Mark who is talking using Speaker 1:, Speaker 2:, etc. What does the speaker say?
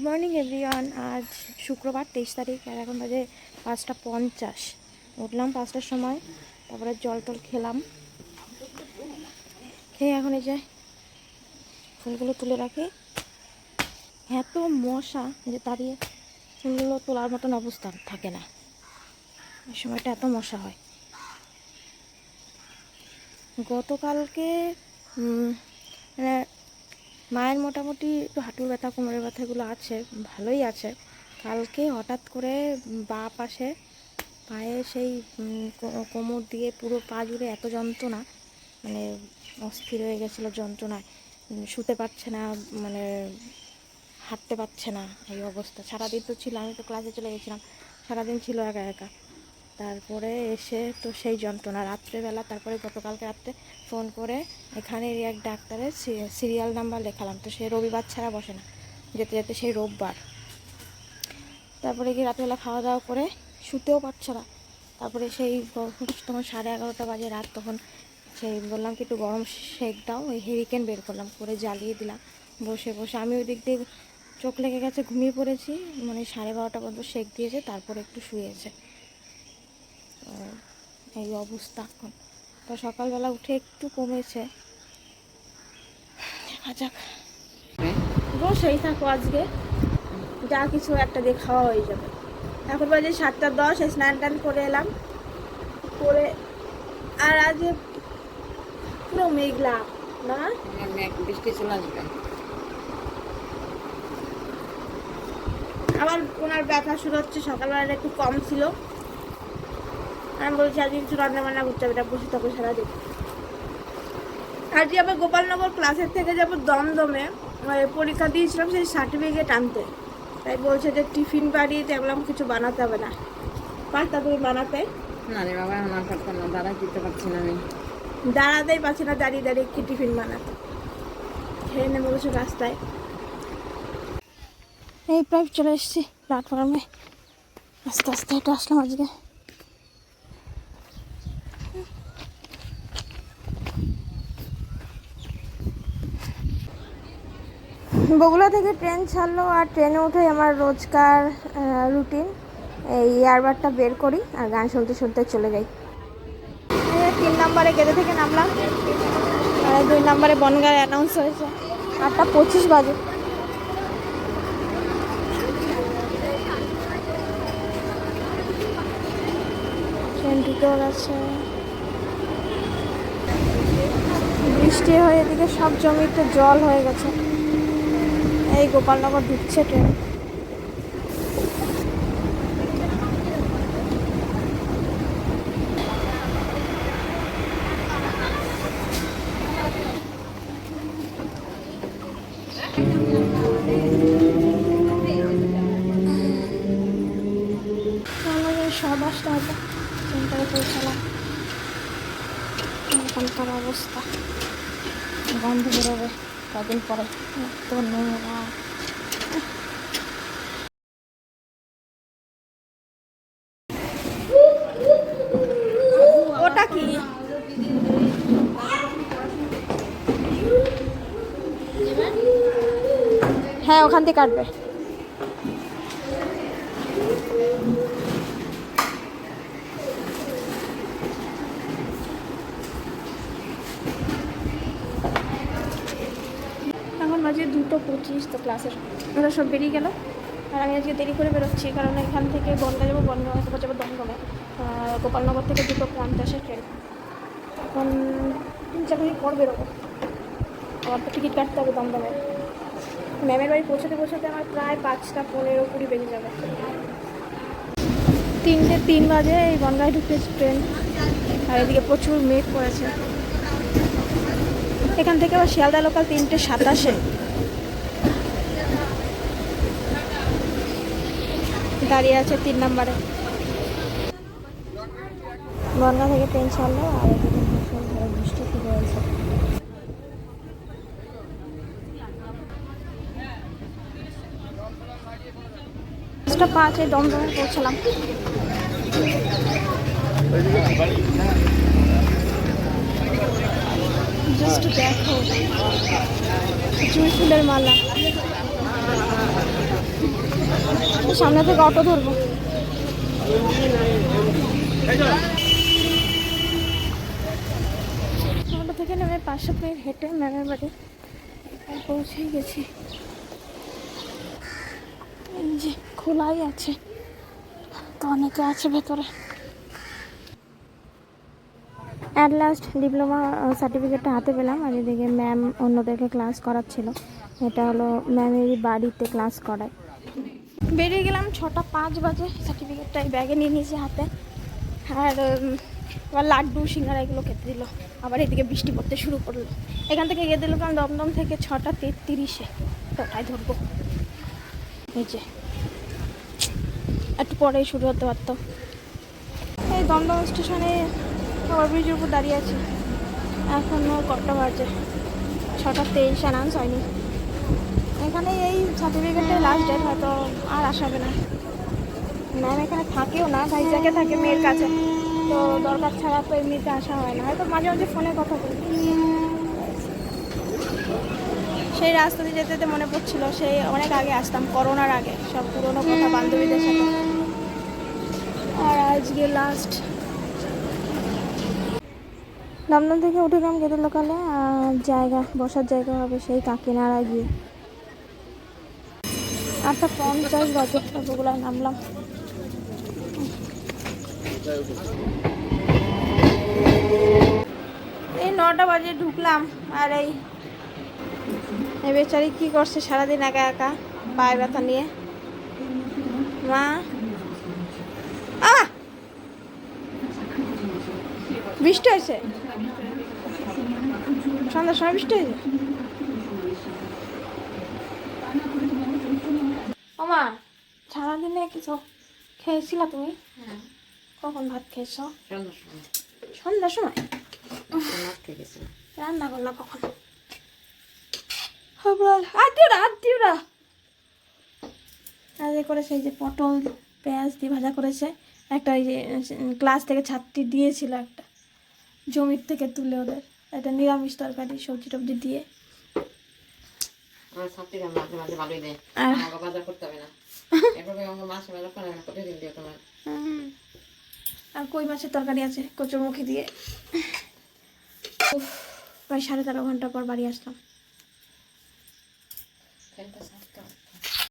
Speaker 1: Good morning everyone আজ শুক্রবার তেইশ তারিখ, আর এখন বাজে পাঁচটা পঞ্চাশ। উঠলাম পাঁচটার সময়, তারপরে জল টল খেলাম। খেয়ে এখন এই যে ফুলগুলো তুলে রাখি। এত মশা যে দাঁড়িয়ে ফুলগুলো তোলার মতন অবস্থা থাকে না। এই সময়টা এত মশা হয়। গতকালকে মানে মায়ের মোটামুটি একটু হাঁটুর ব্যথা, কোমরের ব্যথাগুলো আছে, ভালোই আছে। কালকে হঠাৎ করে বা পাশে পায়ে সেই কোমর দিয়ে পুরো পা জুড়ে এত যন্ত্রণা মানে অস্থির হয়ে গেছিল যন্ত্রণায়। শুতে পারছে না মানে হাঁটতে পারছে না এই অবস্থা। সারাদিন তো ছিল, আমি তো ক্লাসে চলে গেছিলাম, সারাদিন ছিল একা একা। তারপরে এসে তো সেই যন্ত্রণা, রাত্রেবেলা, তারপরে গতকালকে রাত্রে ফোন করে এখানের এক ডাক্তারের সিরিয়াল নাম্বার লেখালাম। তো সে রবিবার ছাড়া বসে না, যেতে যেতে সেই রোববার। তারপরে গিয়ে রাত্রেবেলা খাওয়া দাওয়া করে শুতেও পারছে না। তারপরে সেই তখন সাড়ে এগারোটা বাজে রাত, তখন সেই বললাম কি, একটু গরম শেক দাও। ওই হেরিকেন বের করলাম, করে জ্বালিয়ে দিলাম। বসে বসে আমি ওই দিক দিয়ে চোখ লেগে গেছে, ঘুমিয়ে পড়েছি। মানে সাড়ে বারোটা পর্যন্ত শেক দিয়েছে, তারপরে একটু শুয়েছে। এই অবস্থা এখন। তো সকালবেলা উঠে একটু কমেছে। দেখা যাক। বসেই থাকো আজকে। যা কিছু একটা দিয়ে খাওয়া হয়ে যাবে। এখন বাজে সাতটা দশ স্নান টান করে এলাম। করে আর আজ পুরো মেঘলা না?
Speaker 2: মেঘ বৃষ্টি চলে আসবে।
Speaker 1: আবার ওনার ব্যথা শুরু হচ্ছে সকালবেলাটা একটু কম ছিল। আমি বলছি আজকে কিছু রান্না বান্না করতে হবে এটা বসে থাকো সারাদিন। আজকে আবার গোপালনগর ক্লাসের থেকে যাব দমদমে। ওই পরীক্ষা দিয়েছিলাম সেই সার্টিফিকেট আনতে। তাই বলছে যে টিফিন বাড়িয়ে দেখলাম কিছু বানাতে হবে না। পারতা তুমি বানাতে।
Speaker 2: না রে বাবা আমার পারতাম না দাঁড়া দিতে পারছি না আমি।
Speaker 1: দাঁড়াতেই পারছি না দাঁড়িয়ে দাঁড়িয়ে কি টিফিন বানাতে। খেয়ে নেব কিছু রাস্তায়। এই প্রায় চলে এসেছি প্ল্যাটফর্মে। আস্তে আস্তে হেঁটে আসলাম আজকে। বগুড়া থেকে ট্রেন ছাড়লো আর ট্রেনে উঠে আমার রোজকার রুটিন। এই ইয়ারবাডটা বের করি আর গান শুনতে শুনতে চলে যাই। তিন নম্বরে গেদে থেকে নামলাম। আর দুই নম্বরে বনগাঁ অ্যানাউন্স হয়েছে। আটটা পঁচিশ বাজে। ট্রেন ঢুকেও গেছে। বৃষ্টি হয়ে এদিকে সব জমিতে জল হয়ে গেছে। এই গোপালনগর ঢুকছে ট্রেন। পৌঁছালাম। অবস্থা। গন্ধ বেরোবে কদিন পরে। তো নোংরা ওটা কি? হ্যাঁ ওখান থেকে কাটবে এখন বাজে দুটো পঁচিশ তো ক্লাসের ওরা সব বেরিয়ে গেল। আর আমি আজকে দেরি করে বেরোচ্ছি, কারণ এখান থেকে বনগা যাব, বনগা তারপর যাব দমদমে। গোপালনগর থেকে দুটো পঞ্চাশের ট্রেন এখন তিন চার মিনিট পর বেরোবো। আমার তো টিকিট কাটতে হবে দমদমে। ম্যামের বাড়ি পৌঁছাতে পৌঁছাতে আমার প্রায় পাঁচটা পনেরো কুড়ি বেজে যাবে। তিনটে তিন বাজে এই বনগায় ঢুকতেছে ট্রেন আর এদিকে প্রচুর মেঘ পড়েছে এখান থেকে আবার শিয়ালদা লোকাল তিনটে সাতাশে। দাঁড়িয়ে আছে তিন নম্বরে। বনগা থেকে ট্রেন ছাড়লো, আর এদিকে মুসলধারে বৃষ্টি শুরু হয়েছে। পাঁচটা পৌঁছালাম। জাস্ট দেখো, জুঁই ফুলের মালা। সামনে থেকে অটো ধরবো। অটো থেকে নেমে পাঁচশো মিনিট হেঁটে ম্যামের বাড়ি পৌঁছেই গেছি। যে খোলাই আছে তো অনেকে আছে ভেতরে। অ্যাট লাস্ট ডিপ্লোমা সার্টিফিকেটটা হাতে পেলাম। আর এদিকে ম্যাম অন্যদেরকে ক্লাস করাচ্ছিল। এটা হলো ম্যামেরই বাড়িতে ক্লাস করায়। বেরিয়ে গেলাম, ছটা পাঁচ বাজে সার্টিফিকেটটা এই ব্যাগে নিয়ে নিয়েছি হাতে। আর আবার লাড্ডু, সিঙ্গারা এগুলো খেতে দিল। আবার এদিকে বৃষ্টি পড়তে শুরু করল। এখান থেকে গিয়ে দিল কারণ দমদম থেকে ছটা তেত্রিশে। টোটায় ধরবো। যে। একটু পরেই শুরু হতে পারত। এই দমদম স্টেশনে ওভারব্রিজের উপর দাঁড়িয়ে আছি। এখনও কটা বাজে? ছটা তেইশ অ্যানাউন্স হয়নি এখানে এই সার্টিফিকেটের লাস্ট ডেট হয়তো আর আসাবে না। ম্যাম এখানে থাকেও না ভাইজাকে থাকে মেয়ের কাছে। তো দরকার ছাড়া তো এমনিতে আসা হয় না। হয়তো মাঝে মাঝে ফোনে কথা বলি। সেই রাস্তা দিয়ে যেতে যেতে মনে পড়ছিল, সেই অনেক আগে আসতাম, করোনার আগে, সব পুরোনো কথা বান্ধবীদের সাথে। আর আজকে লাস্ট দমদম থেকে উঠে গেলাম গেটের লোকালে, আর জায়গা, বসার জায়গা হবে সেই কাকিনাড়া গিয়ে। আটটা পঞ্চাশ বাজে ওগুলো নামলাম। এই নটা বাজে ঢুকলাম, আর এই বেচারি কি করছে সারাদিন একা একা, পায়ে ব্যথা নিয়ে? মা? বৃষ্টি হয়েছে? সন্ধ্যার সময় বৃষ্টি হয়েছে? মা সারাদিনে কিছু খেয়েছিলা তুমি? কখন ভাত খেয়েছো?
Speaker 2: সন্ধ্যার সময়।
Speaker 1: রান্না করলা কখন? করেছে এই যে পটল পেঁয়াজ দিয়ে ভাজা করেছে। একটা এই যে ক্লাস থেকে ছাত্রী দিয়েছিল একটা। জমির থেকে তুলে ওদের। একটা নিরামিষ তরকারি সবজি টবজি দিয়ে
Speaker 2: আমার ছাত্রীরা মাঝে মাঝে ভালোই দেয়
Speaker 1: আর- কই মাছের তরকারি আছে? কচুরমুখী দিয়ে। উফ, প্রায় সাড়ে তেরো ঘণ্টা পর বাড়ি আসলাম।